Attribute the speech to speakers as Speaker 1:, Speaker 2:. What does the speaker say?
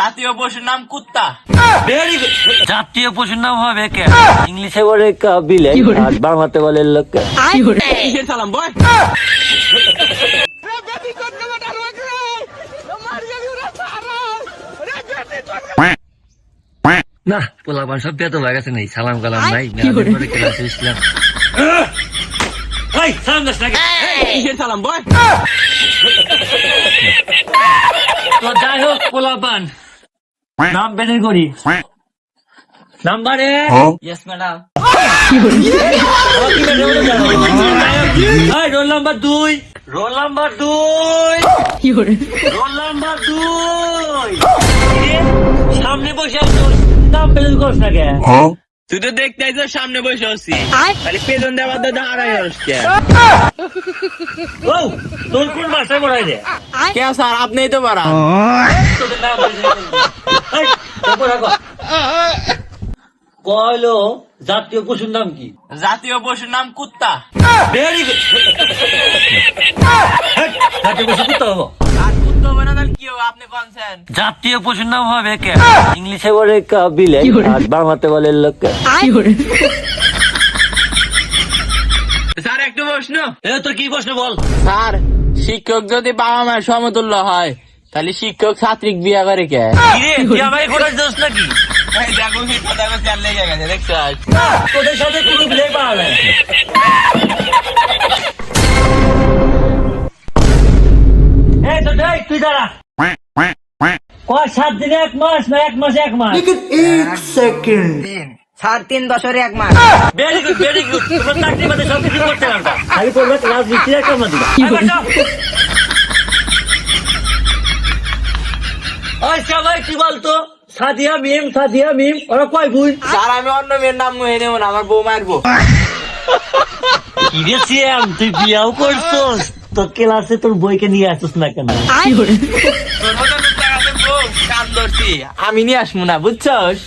Speaker 1: জাতীয় পশুর নাম কুত্তা।
Speaker 2: জাতীয় পশুর নাম হবে কে? ইংলিশে বলে বিলে? আর বাংলাতে বলে লোক।
Speaker 1: কিসের সালাম বয়।
Speaker 2: না পোলাপান সব বেত হয়ে গেছে নেই সালাম কালাম নাই ক্লাসে ইসলাম এই সালাম দাস নাকি?
Speaker 1: কিসের সালাম বয়।
Speaker 2: তো যাই হোক পোলাপান। নাম বের করি। নাম্বারে
Speaker 1: ইয়েস ম্যাডাম
Speaker 2: রোল নাম্বার দুই। রোল নাম্বার দুই। রোল নাম্বার দুই। সামনে বসে নাম বের করছ না কে?
Speaker 1: তুই তো দেখতে আইছো সামনে বসে আছি। খালি পেছন দেওয়ার দাদা হারাই আসছে
Speaker 2: ও তোর কোন পড়াই রে?
Speaker 1: কে স্যার? আপনিই তো পারা।
Speaker 2: কয়লো জাতীয় পশুর নাম কি?
Speaker 1: জাতীয় পশুর নাম কুত্তা।
Speaker 2: ভেরি গুড জাতীয় পশু কুত্তা হব। জাতীয় পশুর নাম হবে কে? ইংলিশে বলে বিলে আর বাংলাতে বলে লোক।
Speaker 1: স্যার একটু প্রশ্ন।
Speaker 2: এ তোর কি প্রশ্ন বল?
Speaker 1: স্যার শিক্ষক যদি বাবা মায়ের সমতুল্য হয় তাহলে শিক্ষক ছাত্রিক বিয়া করে কে?
Speaker 2: কিরে আমাকে দোষ নাকি?
Speaker 1: দেখো দেখো চাল লেগে গেছে দেখছ?
Speaker 2: তোদের সাথে কোনো পাওয়া তো দেখ তুই দাঁড়া। কয় সাত দিনে এক মাস না এক মাসে এক মাস?
Speaker 3: সাড়ে তিন বছরে এক মাস।
Speaker 2: ভেরি গুড ভেরি গুড তোমার চাকরি বাদে সব কিছু করতে পারবা। খালি করবে রাজনীতি একটা মা দিবা ওই সবাই কি বলতো? সাদিয়া মিম সাদিয়া মিম ওরা কয় বুঝ
Speaker 1: স্যার আমি অন্য মেয়ের নাম মুহে নেব না আমার বউ মারবো।
Speaker 2: কিরে সিয়াম তুই বিয়াও করছস? তোর ক্লাসে তোর বইকে নিয়ে আসিস না কেন
Speaker 1: আমি নিয়ে আসব না বুঝছস